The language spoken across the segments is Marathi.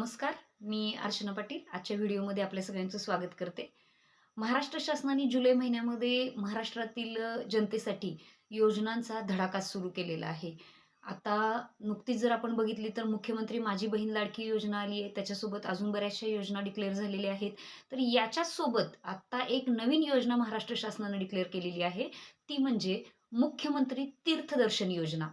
नमस्कार मी अर्चना पाटील. आजच्या व्हिडिओमध्ये आपल्या सगळ्यांचं स्वागत करते. महाराष्ट्र शासनाने जुलै महिन्यामध्ये महाराष्ट्रातील जनतेसाठी योजनांचा धडाका सुरू केलेला आहे. आता नुकतीच जर आपण बघितली तर मुख्यमंत्री माझी बहीण लाडकी योजना आली आहे. त्याच्यासोबत अजून बऱ्याचशा योजना डिक्लेअर झालेल्या आहेत. तर याच्यासोबत आता एक नवीन योजना महाराष्ट्र शासनाने डिक्लेअर केलेली आहे. ती म्हणजे मुख्यमंत्री तीर्थदर्शन योजना.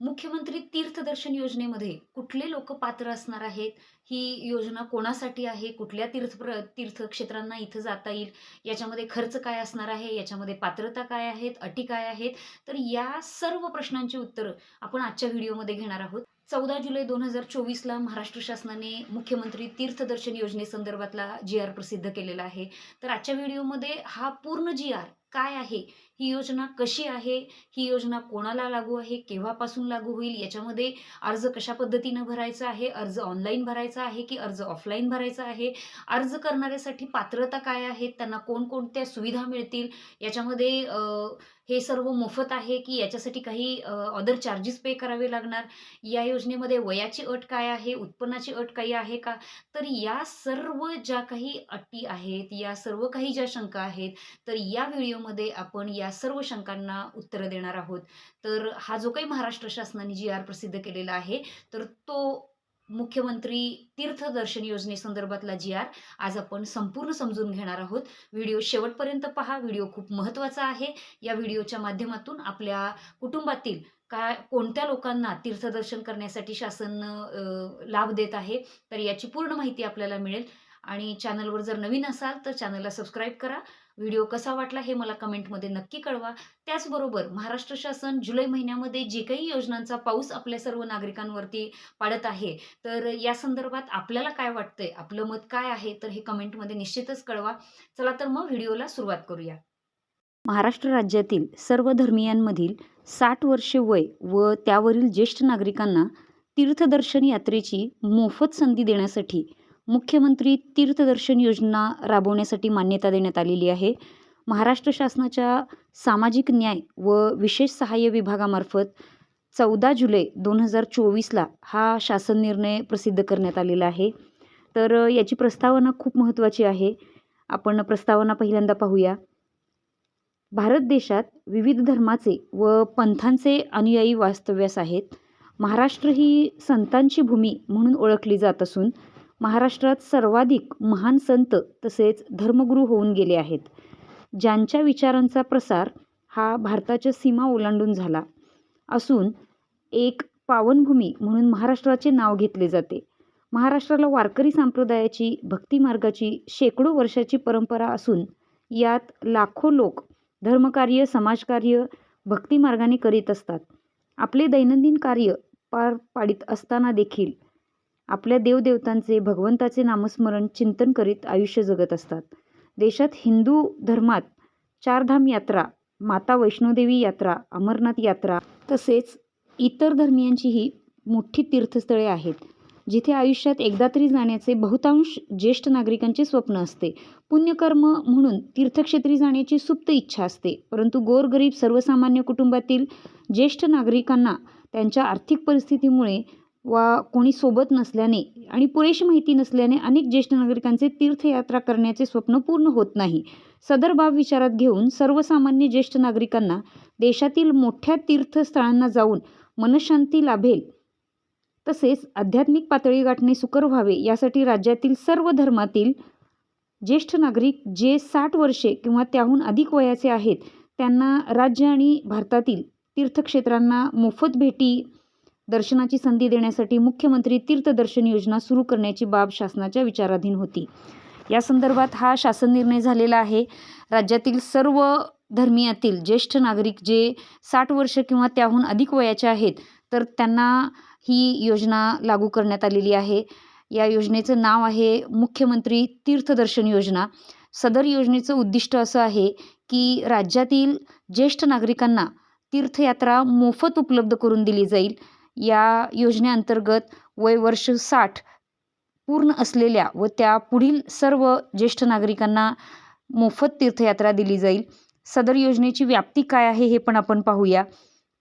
मुख्यमंत्री तीर्थदर्शन योजनेमध्ये कुठले लोक पात्र असणार आहेत? ही योजना कोणासाठी आहे? कुठल्या तीर्थ तीर्थक्षेत्रांना इथं जाता येईल? याच्यामध्ये खर्च काय असणार आहे? याच्यामध्ये पात्रता काय आहेत? अटी काय आहेत? तर या सर्व प्रश्नांची उत्तरं आपण आजच्या व्हिडिओमध्ये घेणार आहोत. चौदा जुलै दोन हजार चोवीसला महाराष्ट्र शासनाने मुख्यमंत्री तीर्थदर्शन योजनेसंदर्भातला जी आर प्रसिद्ध केलेला आहे. तर आजच्या व्हिडिओमध्ये हा पूर्ण जी आर काय आहे? ही योजना कशी आहे? ही योजना कोणाला लागू आहे? केव्हापासून लागू होईल? याच्यामध्ये अर्ज कशा पद्धतीनं भरायचा आहे? अर्ज ऑनलाईन भरायचा आहे की अर्ज ऑफलाईन भरायचा आहे? अर्ज करणाऱ्यासाठी पात्रता काय आहेत? त्यांना कोणकोणत्या सुविधा मिळतील? याच्यामध्ये हे सर्व मोफत आहे की याच्यासाठी काही अदर चार्जेस पे करावे लागणार? या योजनेमध्ये वयाची अट काय आहे? उत्पन्नाची अट काही आहे का? तर या सर्व ज्या काही अटी आहेत या सर्व काही ज्या शंका आहेत तर या व्हिडिओमध्ये आपण या सर्व शंकांना उत्तरं देणार आहोत. तर हा जो काही महाराष्ट्र शासनाने जी आर प्रसिद्ध केलेला आहे तर तो मुख्यमंत्री तीर्थदर्शन योजनेसंदर्भातला जी आर. आज आपण संपूर्ण समजून घेणार आहोत. व्हिडिओ शेवटपर्यंत पहा. व्हिडिओ खूप महत्त्वाचा आहे. या व्हिडिओच्या माध्यमातून आपल्या कुटुंबातील काय कोणत्या लोकांना तीर्थदर्शन करण्यासाठी शासन लाभ देत आहे तर याची पूर्ण माहिती आपल्याला मिळेल. आणि चॅनलवर जर नवीन असाल तर चॅनलला सबस्क्राईब करा. व्हिडिओ कसा वाटला हे मला कमेंटमध्ये नक्की कळवा. त्याचबरोबर महाराष्ट्र शासन जुलै महिन्यामध्ये जे काही योजनांचा पाऊस आपल्या सर्व नागरिकांवरती पाडत आहे तर या संदर्भात आपल्याला काय वाटतंय आपलं मत काय आहे तर हे कमेंटमध्ये निश्चितच कळवा. चला तर मग व्हिडिओला सुरुवात करूया. महाराष्ट्र राज्यातील सर्व धर्मियांमधील साठ वर्षे वय व त्यावरील ज्येष्ठ नागरिकांना तीर्थदर्शन यात्रेची मोफत संधी देण्यासाठी मुख्यमंत्री तीर्थदर्शन योजना राबवण्यासाठी मान्यता देण्यात आलेली आहे. महाराष्ट्र शासनाच्या सामाजिक न्याय व विशेष सहाय्य विभागामार्फत चौदा जुलै दोन हजार चोवीसला हा शासन निर्णय प्रसिद्ध करण्यात आलेला आहे. तर याची प्रस्तावना खूप महत्त्वाची आहे. आपण प्रस्तावना पहिल्यांदा पाहूया. भारत देशात विविध धर्माचे व पंथांचे अनुयायी वास्तव्यास आहेत. महाराष्ट्र ही संतांची भूमी म्हणून ओळखली जात असून महाराष्ट्रात सर्वाधिक महान संत तसेच धर्मगुरू होऊन गेले आहेत. ज्यांच्या विचारांचा प्रसार हा भारताच्या सीमा ओलांडून झाला असून एक पावनभूमी म्हणून महाराष्ट्राचे नाव घेतले जाते. महाराष्ट्राला वारकरी संप्रदायाची भक्तिमार्गाची शेकडो वर्षाची परंपरा असून यात लाखो लोक धर्मकार्य समाजकार्य भक्तिमार्गाने करीत असतात. आपले दैनंदिन कार्य पार पाडित असताना देखील आपल्या देवदेवतांचे भगवंताचे नामस्मरण चिंतन करीत आयुष्य जगत असतात. देशात हिंदू धर्मात चारधाम यात्रा माता वैष्णोदेवी यात्रा अमरनाथ यात्रा तसेच इतर धर्मियांचीही मोठी तीर्थस्थळे आहेत जिथे आयुष्यात एकदा तरी जाण्याचे बहुतांश ज्येष्ठ नागरिकांचे स्वप्न असते. पुण्यकर्म म्हणून तीर्थक्षेत्री जाण्याची सुप्त इच्छा असते परंतु गोरगरीब सर्वसामान्य कुटुंबातील ज्येष्ठ नागरिकांना त्यांच्या आर्थिक परिस्थितीमुळे वा कोणी सोबत नसल्याने आणि पुरेशी माहिती नसल्याने अनेक ज्येष्ठ नागरिकांचे तीर्थयात्रा करण्याचे स्वप्न पूर्ण होत नाही. सदर बाब विचारात घेऊन सर्वसामान्य ज्येष्ठ नागरिकांना देशातील मोठ्या तीर्थस्थळांना जाऊन मनशांती लाभेल. तसेच आध्यात्मिक पातळी गाठणे सुकर व्हावे यासाठी राज्यातील सर्व धर्मातील ज्येष्ठ नागरिक जे साठ वर्षे किंवा त्याहून अधिक वयाचे आहेत त्यांना राज्य आणि भारतातील तीर्थक्षेत्रांना मोफत भेटी दर्शनाची संधी देण्यासाठी मुख्यमंत्री तीर्थदर्शन योजना सुरू करण्याची बाब शासनाच्या विचाराधीन होती. या संदर्भात हा शासन निर्णय झालेला आहे. राज्यातील सर्व धर्मियातील ज्येष्ठ नागरिक जे साठ वर्ष किंवा त्याहून अधिक वयाचे आहेत तर त्यांना ही योजना लागू करण्यात आलेली आहे. या योजनेचं नाव आहे मुख्यमंत्री तीर्थदर्शन योजना. सदर योजनेचं उद्दिष्ट असं आहे की राज्यातील ज्येष्ठ नागरिकांना तीर्थयात्रा मोफत उपलब्ध करून दिली जाईल. या योजनेअंतर्गत वय वर्ष साठ पूर्ण असलेल्या व त्या पुढील सर्व ज्येष्ठ नागरिकांना मोफत तीर्थयात्रा दिली जाईल. सदर योजनेची व्याप्ती काय आहे हे पण आपण पाहूया.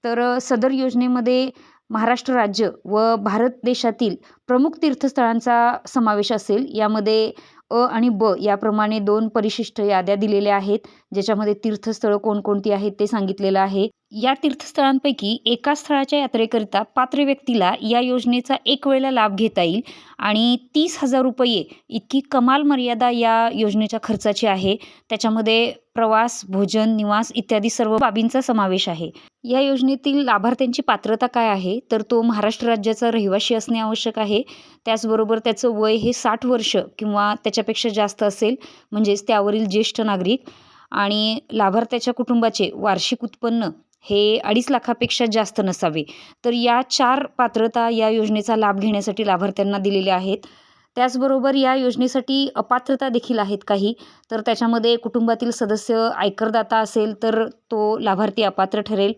तर सदर योजनेमध्ये महाराष्ट्र राज्य व भारत देशातील प्रमुख तीर्थस्थळांचा समावेश असेल. यामध्ये अ आणि ब याप्रमाणे दोन परिशिष्ट याद्या दिलेल्या आहेत ज्याच्यामध्ये तीर्थस्थळं कोणकोणती आहेत ते सांगितलेलं आहे. या तीर्थस्थळांपैकी एका स्थळाच्या यात्रेकरिता पात्र व्यक्तीला या योजनेचा एक वेळेला लाभ घेता येईल आणि तीस हजार रुपये इतकी कमाल मर्यादा या योजनेच्या खर्चाची आहे. त्याच्यामध्ये प्रवास भोजन निवास इत्यादी सर्व बाबींचा समावेश आहे. या योजनेतील लाभार्थ्यांची पात्रता काय आहे? तर तो महाराष्ट्र राज्याचा रहिवासी असणे आवश्यक आहे. त्याचबरोबर त्याचं वय हे साठ वर्ष किंवा त्याच्यापेक्षा जास्त असेल म्हणजेच त्यावरील ज्येष्ठ नागरिक आणि लाभार्थ्याच्या कुटुंबाचे वार्षिक उत्पन्न हे अडीच लाखापेक्षा जास्त नसावे. तर या चार पात्रता या योजनेचा लाभ घेण्यासाठी लाभार्थ्यांना दिलेल्या आहेत. त्याचबरोबर या योजनेसाठी अपात्रता देखील आहेत काही. तर त्याच्यामध्ये कुटुंबातील सदस्य आयकरदाता असेल तर तो लाभार्थी अपात्र ठरेल.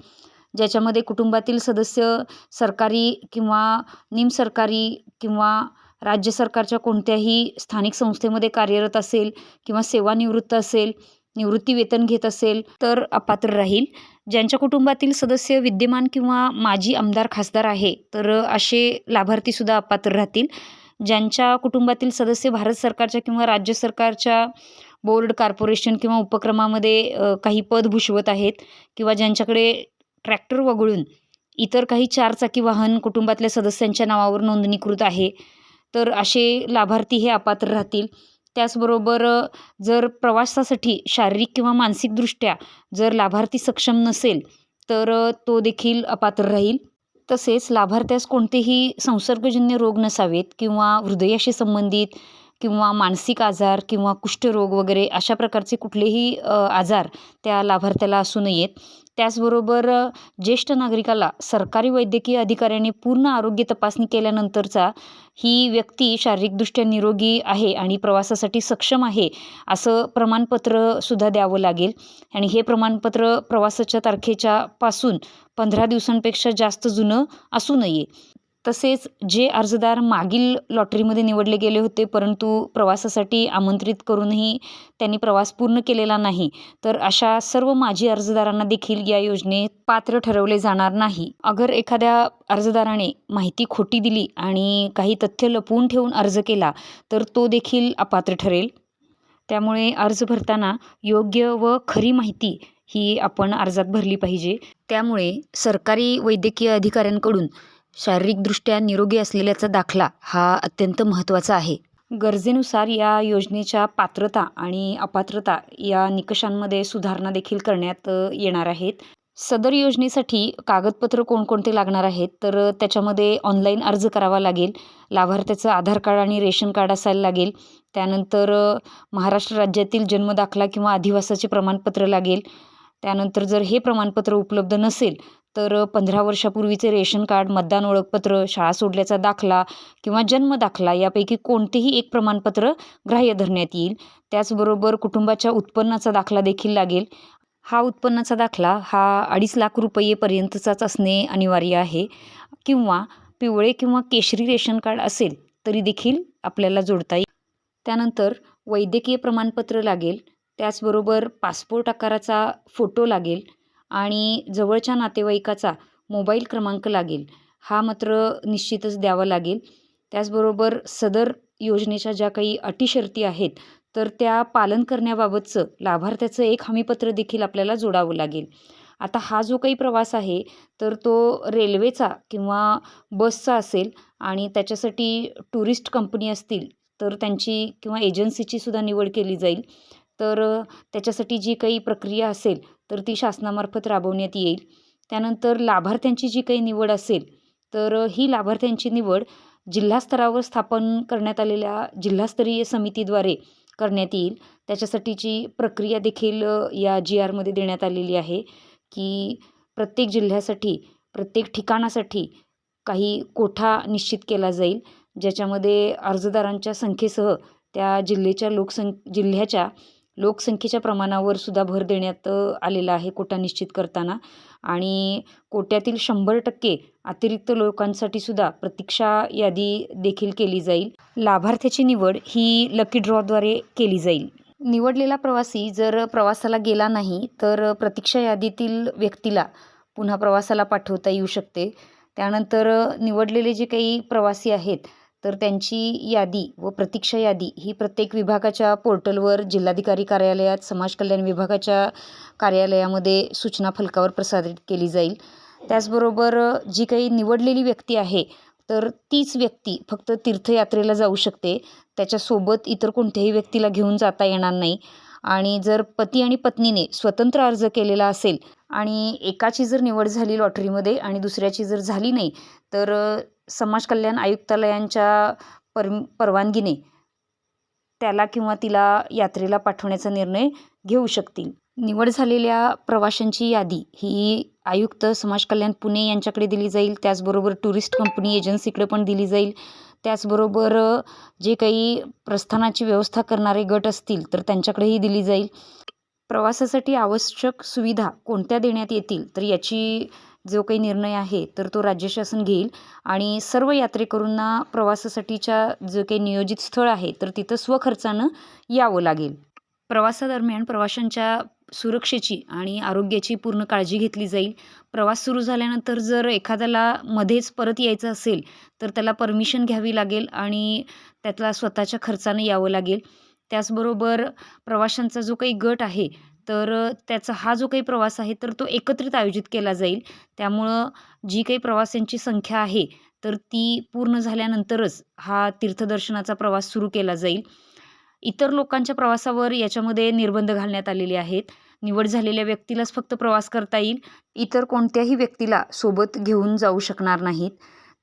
ज्याच्यामध्ये कुटुंबातील सदस्य सरकारी किंवा निमसरकारी किंवा राज्य सरकारच्या कोणत्याही स्थानिक संस्थेमध्ये कार्यरत असेल किंवा सेवानिवृत्त असेल निवृत्ती वेतन घेत असेल तर अपात्र राहील. ज्यांच्या कुटुंबातील सदस्य विद्यमान किंवा माजी आमदार खासदार आहे तर असे लाभार्थीसुद्धा अपात्र राहतील. ज्यांच्या कुटुंबातील सदस्य भारत सरकारच्या किंवा राज्य सरकारच्या बोर्ड कॉर्पोरेशन किंवा उपक्रमामध्ये काही पद भूषवत आहेत किंवा ज्यांच्याकडे ट्रॅक्टर वगळून इतर काही चारचाकी वाहन कुटुंबातल्या सदस्यांच्या नावावर नोंदणीकृत आहे तर असे लाभार्थी हे अपात्र राहतील. त्याचबरोबर जर प्रवासासाठी शारीरिक किंवा मानसिकदृष्ट्या जर लाभार्थी सक्षम नसेल तर तो देखील अपात्र राहील. तसेच लाभार्थ्यास कोणतेही संसर्गजन्य रोग नसावेत किंवा हृदयाशी संबंधित किंवा मानसिक आजार किंवा कुष्ठरोग वगैरे अशा प्रकारचे कुठलेही आजार त्या लाभार्थ्याला असू नयेत. त्याचबरोबर ज्येष्ठ नागरिकाला सरकारी वैद्यकीय अधिकाऱ्याने पूर्ण आरोग्य तपासणी केल्यानंतरचा ही व्यक्ती शारीरिकदृष्ट्या निरोगी आहे आणि प्रवासासाठी सक्षम आहे असं प्रमाणपत्रसुद्धा द्यावं लागेल. आणि हे प्रमाणपत्र प्रवासाच्या तारखेच्या पासून पंधरा दिवसांपेक्षा जास्त जुनं असू नये. तसेच जे अर्जदार मागील लॉटरीमध्ये निवडले गेले होते परंतु प्रवासासाठी आमंत्रित करूनही त्यांनी प्रवास पूर्ण केलेला नाही तर अशा सर्व माजी अर्जदारांना देखील या योजनेत पात्र ठरवले जाणार नाही. अगर एखाद्या अर्जदाराने माहिती खोटी दिली आणि काही तथ्य लपवून ठेवून अर्ज केला तर तो देखील अपात्र ठरेल. त्यामुळे अर्ज भरताना योग्य व खरी माहिती ही आपण अर्जात भरली पाहिजे. त्यामुळे सरकारी वैद्यकीय अधिकाऱ्यांकडून शारीरिकदृष्ट्या निरोगी असलेल्याचा दाखला हा अत्यंत महत्त्वाचा आहे. गरजेनुसार या योजनेच्या पात्रता आणि अपात्रता या निकषांमध्ये सुधारणा देखील करण्यात येणार आहेत. सदर योजनेसाठी कागदपत्र कोणकोणते लागणार आहेत? तर त्याच्यामध्ये ऑनलाईन अर्ज करावा लागेल लाभार्थ्याचं आधार कार्ड आणि रेशन कार्ड असायला लागेल त्यानंतर महाराष्ट्र राज्यातील जन्मदाखला किंवा अधिवासाचे प्रमाणपत्र लागेल त्यानंतर जर हे प्रमाणपत्र उपलब्ध नसेल तर पंधरा वर्षापूर्वीचे रेशन कार्ड मतदान ओळखपत्र शाळा सोडल्याचा दाखला किंवा जन्म दाखला यापैकी कोणतेही एक प्रमाणपत्र ग्राह्य धरण्यात येईल. त्याचबरोबर कुटुंबाच्या उत्पन्नाचा दाखला देखील लागेल. हा उत्पन्नाचा दाखला हा अडीच लाख रुपयेपर्यंतचाच असणे अनिवार्य आहे. किंवा पिवळे किंवा केशरी रेशन कार्ड असेल तरी देखील आपल्याला जोडता येईल. त्यानंतर वैद्यकीय प्रमाणपत्र लागेल. त्याचबरोबर पासपोर्ट आकाराचा फोटो लागेल. आणि जवळच्या नातेवाईकाचा मोबाईल क्रमांक लागेल. हा मात्र निश्चितच द्यावा लागेल. त्याचबरोबर सदर योजनेच्या ज्या काही अटी शर्ती आहेत तर त्या पालन करण्याबाबतचं लाभार्थ्याचं एक हमीपत्र देखील आपल्याला जोडावं लागेल. आता हा जो काही प्रवास आहे तर तो रेल्वेचा किंवा बसचा असेल आणि त्याच्यासाठी टुरिस्ट कंपनी असतील तर त्यांची किंवा एजन्सीची सुद्धा निवड केली जाईल. तर त्याच्यासाठी जी काही प्रक्रिया असेल तर ती शासनामार्फत राबवण्यात येईल. त्यानंतर लाभार्थ्यांची जी काही निवड असेल तर ही लाभार्थ्यांची निवड जिल्हास्तरावर स्थापन करण्यात आलेल्या जिल्हास्तरीय समितीद्वारे करण्यात येईल. त्याच्यासाठीची प्रक्रिया देखील या जी आरमध्ये देण्यात आलेली आहे की प्रत्येक जिल्ह्यासाठी प्रत्येक ठिकाणासाठी काही कोठा निश्चित केला जाईल ज्याच्यामध्ये अर्जदारांच्या संख्येसह त्या जिल्ह्याच्या लोकसं जिल्ह्याच्या लोकसंख्येच्या प्रमाणावर सुद्धा भर देण्यात आलेला आहे कोटा निश्चित करताना. आणि कोट्यातील शंभर टक्के अतिरिक्त लोकांसाठी सुद्धा प्रतीक्षा यादी देखील केली जाईल. लाभार्थ्याची निवड ही लकी ड्रॉद्वारे केली जाईल. निवडलेला प्रवासी जर प्रवासाला गेला नाही तर प्रतीक्षा यादीतील व्यक्तीला पुन्हा प्रवासाला पाठवता येऊ शकते. त्यानंतर निवडलेले जे काही प्रवासी आहेत तर त्यांची यादी व प्रतीक्षा यादी ही प्रत्येक विभागाच्या पोर्टलवर जिल्हाधिकारी कार्यालयात समाज कल्याण विभागाच्या कार्यालयामध्ये सूचना फलकावर प्रसारित केली जाईल. त्याचबरोबर जी काही निवडलेली व्यक्ती आहे तर तीच व्यक्ती फक्त तीर्थयात्रेला जाऊ शकते. त्याच्यासोबत इतर कोणत्याही व्यक्तीला घेऊन जाता येणार नाही. आणि जर पती आणि पत्नीने स्वतंत्र अर्ज केलेला असेल आणि एकाची जर निवड झाली लॉटरीमध्ये आणि दुसऱ्याची जर झाली नाही तर समाज कल्याण आयुक्तालयांच्या पर परवानगीने त्याला किंवा तिला यात्रेला पाठवण्याचा निर्णय घेऊ शकतील. निवड झालेल्या प्रवाशांची यादी ही आयुक्त समाज कल्याण पुणे यांच्याकडे दिली जाईल. त्याचबरोबर टुरिस्ट कंपनी एजन्सीकडे पण दिली जाईल. त्याचबरोबर जे काही प्रस्थानाची व्यवस्था करणारे गट असतील तर त्यांच्याकडेही दिली जाईल. प्रवासासाठी आवश्यक सुविधा कोणत्या देण्यात येतील? तर याची जो काही निर्णय आहे तर तो राज्य शासन घेईल. आणि सर्व यात्रेकरूंना प्रवासासाठीच्या जो काही नियोजित स्थळ आहे तर तिथं स्वखर्चानं यावं लागेल. प्रवासादरम्यान प्रवाशांच्या सुरक्षेची आणि आरोग्याची पूर्ण काळजी घेतली जाईल. प्रवास सुरू झाल्यानंतर जर एखाद्याला मध्येच परत यायचं असेल तर त्याला परमिशन घ्यावी लागेल आणि त्यातला स्वतःच्या खर्चानं यावं लागेल. त्याचबरोबर प्रवाशांचा जो काही गट आहे तर त्याचा हा जो काही प्रवास आहे तर तो एकत्रित आयोजित केला जाईल. त्यामुळं जी काही प्रवाशांची संख्या आहे तर ती पूर्ण झाल्यानंतरच हा तीर्थदर्शनाचा प्रवास सुरू केला जाईल. इतर लोकांच्या प्रवासावर याच्यामध्ये निर्बंध घालण्यात आलेले आहेत. निवड झालेल्या व्यक्तीलाच फक्त प्रवास करता येईल. इतर कोणत्याही व्यक्तीला सोबत घेऊन जाऊ शकणार नाहीत.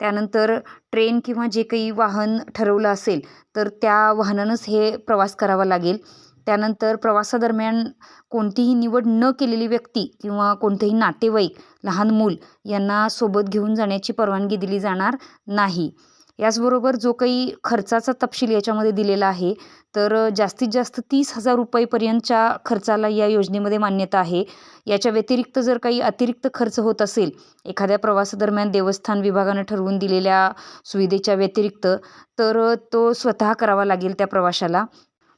त्यानंतर ट्रेन किंवा जे काही वाहन ठरवलं असेल तर त्या वाहनानंच हे प्रवास करावा लागेल. त्यानंतर प्रवासादरम्यान कोणतीही निवड न केलेली व्यक्ती किंवा कोणतेही नातेवाईक लहान मूल यांना सोबत घेऊन जाण्याची परवानगी दिली जाणार नाही. याचबरोबर जो काही खर्चाचा तपशील याच्यामध्ये दिलेला आहे तर जास्तीत जास्त तीस हजार रुपयेपर्यंतच्या खर्चाला या योजनेमध्ये मान्यता आहे. याच्या व्यतिरिक्त जर काही अतिरिक्त खर्च होत असेल एखाद्या प्रवासादरम्यान देवस्थान विभागानं ठरवून दिलेल्या सुविधेच्या व्यतिरिक्त तर तो स्वतः करावा लागेल त्या प्रवाशाला.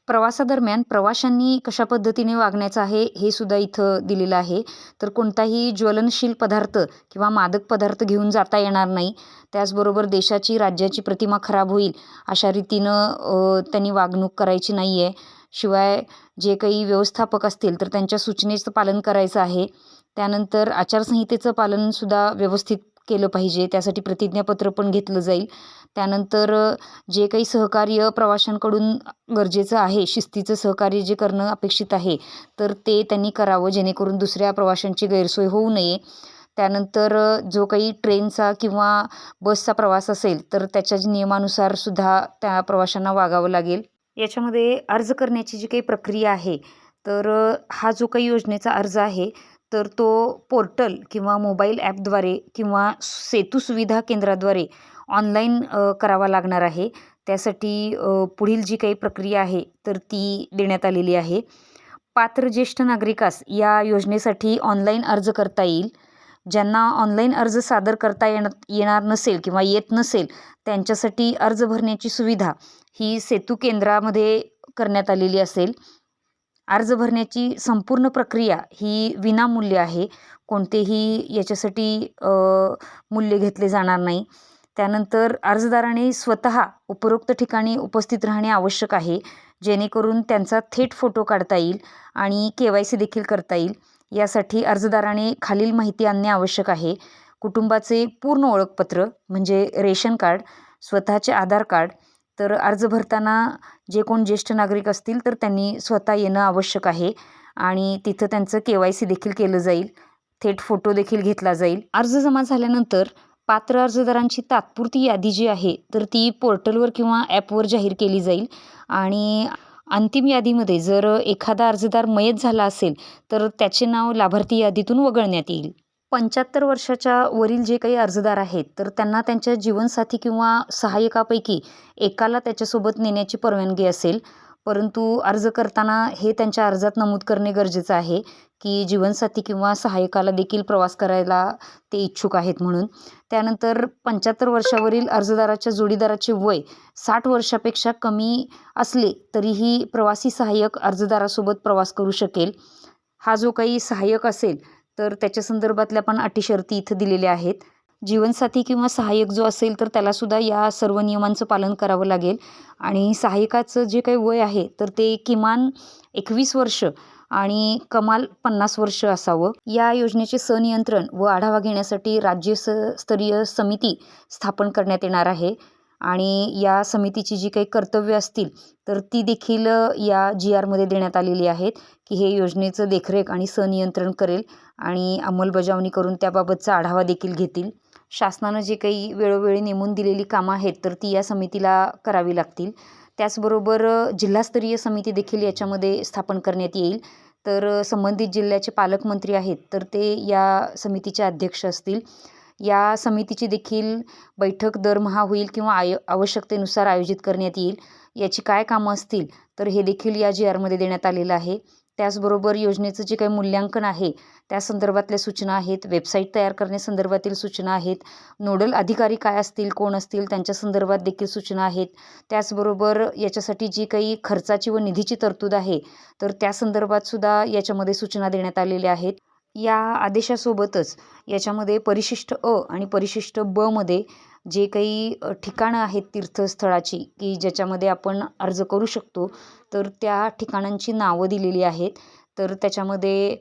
प्रवासादरम्यान प्रवाशांनी कशा पद्धतीने वागण्याचं आहे हे सुद्धा इथं दिलेलं आहे. तर कोणताही ज्वलनशील पदार्थ किंवा मादक पदार्थ घेऊन जाता येणार नाही. त्याचबरोबर देशाची राज्याची प्रतिमा खराब होईल अशा रीतीनं त्यांनी वागणूक करायची नाही आहे शिवाय जे काही व्यवस्थापक असतील तर त्यांच्या सूचनेचं पालन करायचं आहे. त्यानंतर आचारसंहितेचं पालनसुद्धा व्यवस्थित केलं पाहिजे. त्यासाठी प्रतिज्ञापत्र पण घेतलं जाईल. त्यानंतर जे काही सहकार्य प्रवाशांकडून गरजेचं आहे शिस्तीचं सहकार्य जे करणं अपेक्षित आहे तर ते त्यांनी करावं जेणेकरून दुसऱ्या प्रवाशांची गैरसोय होऊ नये. त्यानंतर जो काही ट्रेनचा किंवा बसचा प्रवास असेल तर त्याच्या नियमानुसार सुद्धा त्या प्रवाशांना वागावं लागेल. याच्यामध्ये अर्ज करण्याची जी काही प्रक्रिया आहे तर हा जो काही योजनेचा अर्ज आहे तर तो पोर्टल किंवा मोबाईल ॲपद्वारे किंवा सेतू सुविधा केंद्राद्वारे ऑनलाईन करावा लागणार आहे. त्यासाठी पुढील जी काही प्रक्रिया आहे तर ती देण्यात आलेली आहे. पात्र ज्येष्ठ नागरिकास या योजनेसाठी ऑनलाईन अर्ज करता येईल. ज्यांना ऑनलाईन अर्ज सादर करता येण येणार नसेल किंवा येत नसेल त्यांच्यासाठी अर्ज भरण्याची सुविधा ही सेतू केंद्रामध्ये करण्यात आलेली असेल. अर्ज भरण्याची संपूर्ण प्रक्रिया ही विनामूल्य आहे. कोणतेही याच्यासाठी मूल्य घेतले जाणार नाही. त्यानंतर अर्जदाराने स्वतः उपरोक्त ठिकाणी उपस्थित राहणे आवश्यक आहे. जेणेकरून त्यांचा थेट फोटो काढता येईल आणि के वाय सी देखील करता येईल. यासाठी अर्जदाराने खालील माहिती आणणे आवश्यक आहे. कुटुंबाचे पूर्ण ओळखपत्र म्हणजे रेशन कार्ड स्वतःचे आधार कार्ड तर अर्ज भरताना जे कोण ज्येष्ठ नागरिक असतील तर त्यांनी स्वतः येणं आवश्यक आहे आणि तिथं त्यांचं के वाय सी देखील केलं जाईल. थेट फोटो देखील घेतला जाईल. अर्ज जमा झाल्यानंतर पात्र अर्जदारांची तात्पुरती यादी जी आहे तर ती पोर्टलवर किंवा ॲपवर जाहीर केली जाईल. आणि अंतिम यादीमध्ये जर एखादा अर्जदार मयत झाला असेल तर त्याचे नाव लाभार्थी यादीतून वगळण्यात येईल. पंच्याहत्तर वर्षाच्या वरील जे काही अर्जदार आहेत तर त्यांना त्यांच्या जीवनसाथी किंवा सहाय्यकापैकी एकाला त्याच्यासोबत नेण्याची परवानगी असेल. परंतु अर्ज करताना हे त्यांच्या अर्जात नमूद करणे गरजेचं आहे की जीवनसाथी किंवा सहाय्यकाला देखील प्रवास करायला ते इच्छुक आहेत म्हणून. त्यानंतर पंच्याहत्तर वर्षावरील अर्जदाराच्या जोडीदाराचे वय साठ वर्षापेक्षा कमी असले तरीही प्रवासी सहाय्यक अर्जदारासोबत प्रवास करू शकेल. हा जो काही सहाय्यक असेल तर त्याच्या संदर्भातल्या पण अटी शर्ती इथं दिलेल्या आहेत. जीवनसाथी किंवा सहाय्यक जो असेल तर त्यालासुद्धा या सर्व नियमांचं पालन करावं लागेल. आणि सहाय्यकाचं जे काही वय आहे तर ते किमान एकवीस वर्ष आणि कमाल पन्नास वर्ष असावं. या योजनेचे सनियंत्रण व आढावा घेण्यासाठी राज्य स्तरीय समिती स्थापन करण्यात येणार आहे. आणि या समितीची जी काही कर्तव्य असतील तर ती देखील या जी आरमध्ये देण्यात आलेली आहेत की हे योजनेचं देखरेख आणि सनियंत्रण करेल आणि अंमलबजावणी करून त्याबाबतचा आढावा देखील घेतील. शासनानं जे काही वेळोवेळी नेमून दिलेली कामं आहेत तर ती या समितीला करावी लागतील. त्याचबरोबर जिल्हास्तरीय समिती देखील याच्यामध्ये स्थापन करण्यात येईल. तर संबंधित जिल्ह्याचे पालकमंत्री आहेत तर ते या समितीचे अध्यक्ष असतील. या समितीची देखील बैठक दरमहा होईल किंवा आय आवश्यकतेनुसार आयोजित करण्यात येईल. याची काय कामं असतील तर हे देखील या जी आरमध्ये देण्यात आलेलं आहे. त्याचबरोबर योजनेचं जे काही मूल्यांकन आहे त्या संदर्भातल्या सूचना आहेत. वेबसाईट तयार करण्यासंदर्भातील सूचना आहेत. नोडल अधिकारी काय असतील कोण असतील त्यांच्या संदर्भात देखील सूचना आहेत. त्याचबरोबर याच्यासाठी जी काही खर्चाची व निधीची तरतूद आहे तर त्या संदर्भात सुद्धा याच्यामध्ये सूचना देण्यात आलेल्या आहेत. या आदेशासोबतच याच्यामध्ये परिशिष्ट अ आणि परिशिष्ट ब मध्ये जे काही ठिकाणं आहेत तीर्थस्थळाची की ज्याच्यामध्ये आपण अर्ज करू शकतो तर त्या ठिकाणांची नावं दिलेली आहेत. तर त्याच्यामध्ये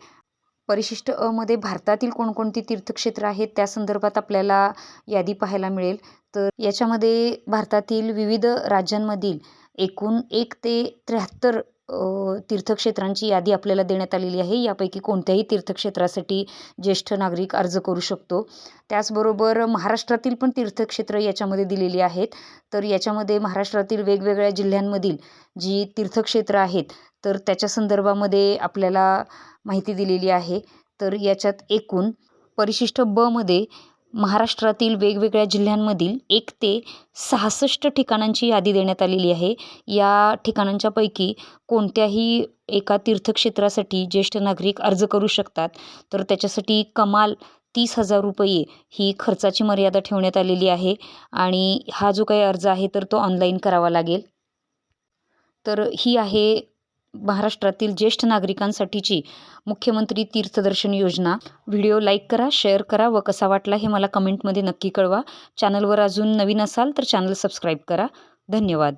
परिशिष्ट अमध्ये भारतातील कोणकोणती तीर्थक्षेत्र आहेत त्या संदर्भात आपल्याला यादी पाहायला मिळेल. तर याच्यामध्ये भारतातील विविध राज्यांमधील एकूण एक ते त्र्याहत्तर तीर्थक्षेत्रांची यादी आपल्याला देण्यात आलेली आहे. यापैकी कोणत्याही तीर्थक्षेत्रासाठी ज्येष्ठ नागरिक अर्ज करू शकतो. त्याचबरोबर महाराष्ट्रातील पण तीर्थक्षेत्र याच्यामध्ये दिलेली आहेत. तर याच्यामध्ये महाराष्ट्रातील वेगवेगळ्या जिल्ह्यांमधील जी तीर्थक्षेत्र आहेत तर त्याच्या संदर्भामध्ये आपल्याला माहिती दिलेली आहे. तर याच्यात एकूण परिशिष्ट ब मध्ये महाराष्ट्रातील वेगवेगळ्या जिल्ह्यांमधील एक ते सहासष्ट ठिकाणांची यादी देण्यात आलेली आहे. या ठिकाणांच्यापैकी कोणत्याही एका तीर्थक्षेत्रासाठी ज्येष्ठ नागरिक अर्ज करू शकतात. तर त्याच्यासाठी कमाल तीस हजार रुपये ही खर्चाची मर्यादा ठेवण्यात आलेली आहे आणि हा जो काही अर्ज आहे तर तो ऑनलाईन करावा लागेल. तर ही आहे महाराष्ट्रातील ज्येष्ठ नागरिकांसाठीची मुख्यमंत्री तीर्थदर्शन योजना. व्हिडिओ लाईक करा शेअर करा व कसा वाटला हे मला कमेंटमध्ये नक्की कळवा. चॅनलवर अजून नवीन असाल तर चॅनल सबस्क्राईब करा. धन्यवाद.